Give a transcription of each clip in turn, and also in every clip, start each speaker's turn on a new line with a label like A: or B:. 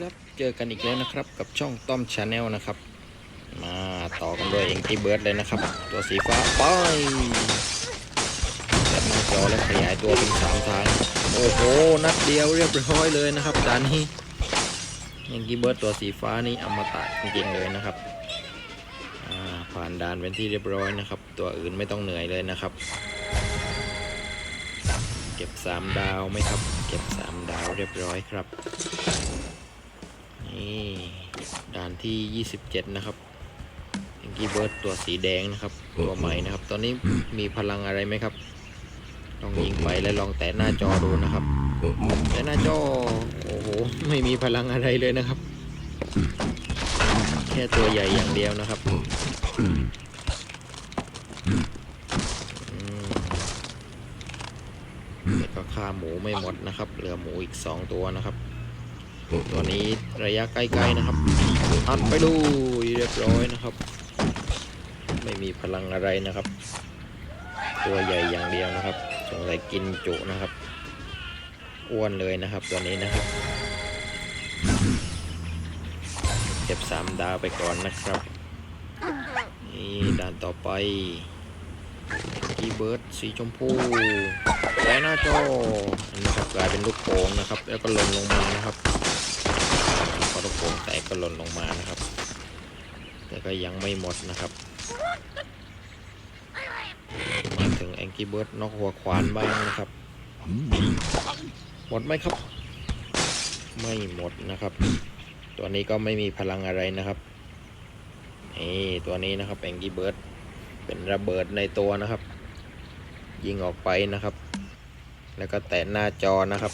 A: ครับเจอกันอีกแล้วนะครับ กับช่องต้อมชาแนลนะครับ มาต่อกันด้วยเอ็งกี้เบิร์ดเลยนะครับ ตัวสีฟ้าไปแบบหน้าจอและขยายตัวเป็นสามทางโอ้โหนัดเดียวเรียบร้อยเลยนะครับจานนี้เอ็งกี้เบิร์ดตัวสีฟ้านี่อมตะจริงๆเลยนะครับผ่านด่านเป็นที่เรียบร้อยนะครับ ตัวอื่นไม่ต้องเหนื่อยเลยนะครับ เก็บสามดาวไหมครับ เก็บสามดาวเรียบร้อยครับ นี่ด่านที่ 27 นะครับเอ็งกี้เบิร์ดตัวสีแดงนะครับ ตัวใหม่นะครับ ตอนนี้มีพลังอะไรไหมครับ ลองยิงไปและลองแตะหน้าจอดูนะครับ แต่หน้าจอ โอ้โห ไม่มีพลังอะไรเลยนะครับ แค่ตัวใหญ่อย่างเดียวนะครับแต่ก็ฆ่าหมูไม่หมดนะครับ เหลือหมูอีก2ตัวนะครับ ตัวนี้ระยะใกล้ๆนะครับอัดไปดูเรียบร้อยนะครับ ไม่มีพลังอะไรนะครับ ตัวใหญ่อย่างเดียวนะครับสงสัยกินจุนะครับ อ้วนเลยนะครับตัวนี้นะครับเก็บสามดาวไปก่อนนะครับนี่ด่านต่อไปกีเบิร์ดสีชมพูแล้หน้าจอนะครับกลายเป็นลูกโป่งนะครับ แล้วก็หล่นลงมานะครับ ลูกโป่งแตกก็หล่นลงมานะครับ แต่ก็ยังไม่หมดนะครับ มาถึงแองกี้เบิร์ดนอกหัวควานบ้างนะครับ หมดไหมครับ ไม่หมดนะครับ ตัวนี้ก็ไม่มีพลังอะไรนะครับนี่ตัวนี้นะครับแองกี้เบิร์ดเป็นระเบิดในตัวนะครับ ยิงออกไปนะครับ แล้วก็แตะหน้าจอนะครับ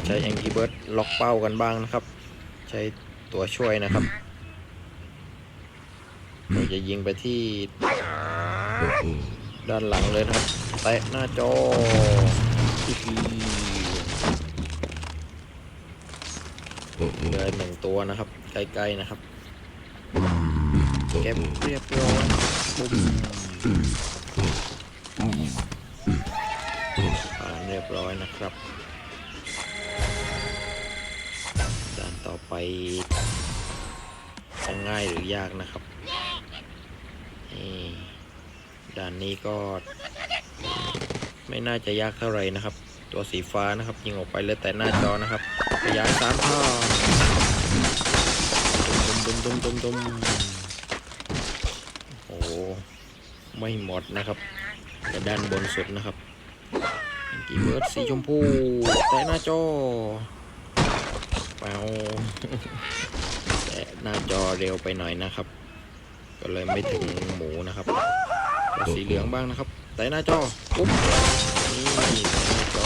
A: มาใช้ Angry Bird ล็อกเป้ากันบ้างนะครับ ใช้ตัวช่วยนะครับเราจะยิงไปที่ด้านหลังเลยนะครับแตะหน้าจออีกทีเหลือหนึ่งตัวนะครับ ใกล้ๆนะครับเก็บเรียบร้อยผ่านเรียบร้อยนะครับ ต่อไปจะง่ายหรือยากนะครับนี่ด่านนี้ก็ ไม่น่าจะยากเท่าไหร่นะครับ ตัวสีฟ้านะครับ ยิงออกไปเลยแต่หน้าจอนะครับขยายสามท่อดุมดุมดุมดุมดุมโอ้ไม่หมดนะครับแต่ด้านบนสุดนะครับกีเบิร์ดสีชมพูแต่หน้าจอ แต่หน้าจอเร็วไปหน่อยนะครับ ก็เลยไม่ถึงหมูนะครับสีเหลืองบ้างนะครับ แต่หน้าจอปุ๊บนี่แต่หน้าจอ